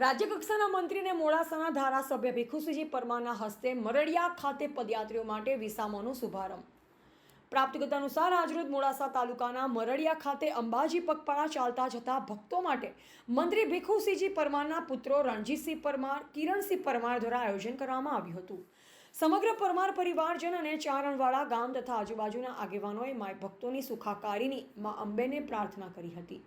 રાજ્યકક્ષાના મંત્રીને મોડાસાના ધારાસભ્ય ભીખુસિંહજી પરમારના હસ્તે મરડિયા ખાતે પદયાત્રીઓ માટે વિસામોનો શુભારંભ. પ્રાપ્ત વિગત અનુસાર આજરોજ મોડાસા તાલુકાના મરડિયા ખાતે અંબાજી પગપાળા ચાલતા જતા ભક્તો માટે મંત્રી ભીખુસિંહજી પરમારના પુત્રો રણજીતસિંહ પરમાર, કિરણસિંહ પરમાર દ્વારા આયોજન કરવામાં આવ્યું હતું. સમગ્ર પરમાર પરિવારજન અને ચારણવાળા ગામ તથા આજુબાજુના આગેવાનોએ માય ભક્તોની સુખાકારીની મા અંબેને પ્રાર્થના કરી હતી.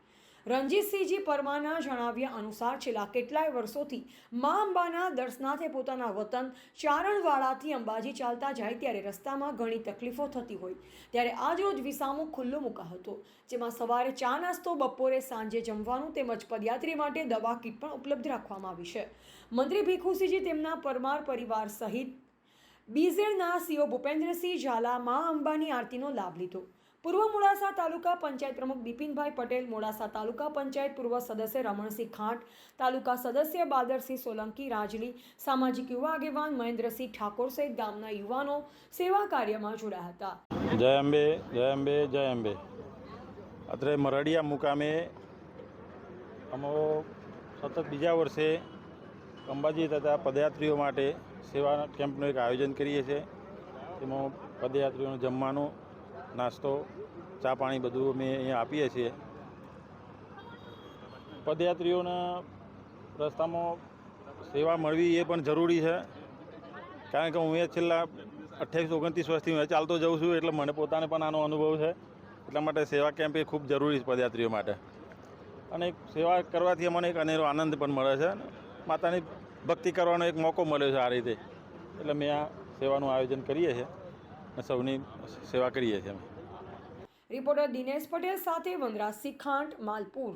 રણજીતસિંહજી પરમારના જણાવ્યા અનુસાર છેલ્લા કેટલાય વર્ષોથી મા અંબાના દર્શનાથે પોતાના વતન ચારણવાળાથી અંબાજી ચાલતા જાય ત્યારે રસ્તામાં ઘણી તકલીફો થતી હોય. ત્યારે આજરોજ વિસામો ખુલ્લો મૂકા હતો, જેમાં સવારે ચા નાસ્તો, બપોરે સાંજે જમવાનું તેમજ પદયાત્રી માટે દવા કીટ પણ ઉપલબ્ધ રાખવામાં આવી છે. મંત્રી ભીખુસિંહજી તેમના પરમાર પરિવાર સહિત બીઝેડના સીઓ ભૂપેન્દ્રસિંહ ઝાલા મા અંબાની આરતીનો લાભ લીધો. પૂર્વ મોડાસા તાલુકા પંચાયત પ્રમુખ બિપિનભાઈ પટેલ, મોડાસા તાલુકા પંચાયત પૂર્વ સદસ્ય રમણસિંહ ખાંટ, તાલુકા સદસ્ય બાદરસિંહ સોલંકી રાજલી, સામાજિક યુવા આગેવાન મહેન્દ્રસિંહ ઠાકોર સહિત ગામના યુવાનો સેવા કાર્યમાં જોડાયા હતા. જય અંબે જય અંબે જય અંબે. અત્રે મરડિયા મુકામે અમો સતત બીજા વર્ષે અંબાજી તથા પદયાત્રીઓ માટે સેવા કેમ્પનું એક આયોજન કરીએ છીએ. તેમાં પદયાત્રીઓને જમવાનું, નાસ્તો, ચા પાણી બધું અમે અહીંયા આપીએ છીએ. પદયાત્રીઓના રસ્તામાં સેવા મળવી એ પણ જરૂરી છે. કારણ કે હું એ છેલ્લા અઠ્યાવીસ, ઓગણત્રીસ વર્ષથી હું ચાલતો જઉં છું, એટલે મને પોતાને પણ આનો અનુભવ છે. એટલા માટે સેવા કેમ્પ એ ખૂબ જરૂરી છે પદયાત્રીઓ માટે. અને સેવા કરવાથી અમને એક અનેરો આનંદ પણ મળે છે. માતાની ભક્તિ કરવાનો એક મોકો મળ્યો છે આ રીતે. એટલે મેં આ સેવાનું આયોજન કરીએ છીએ અને સૌની સેવા કરીએ છીએ અમે. રિપોર્ટર દિનેશ પટેલ સાથે વનરાજસિંહ સિખાંટ માલપુર.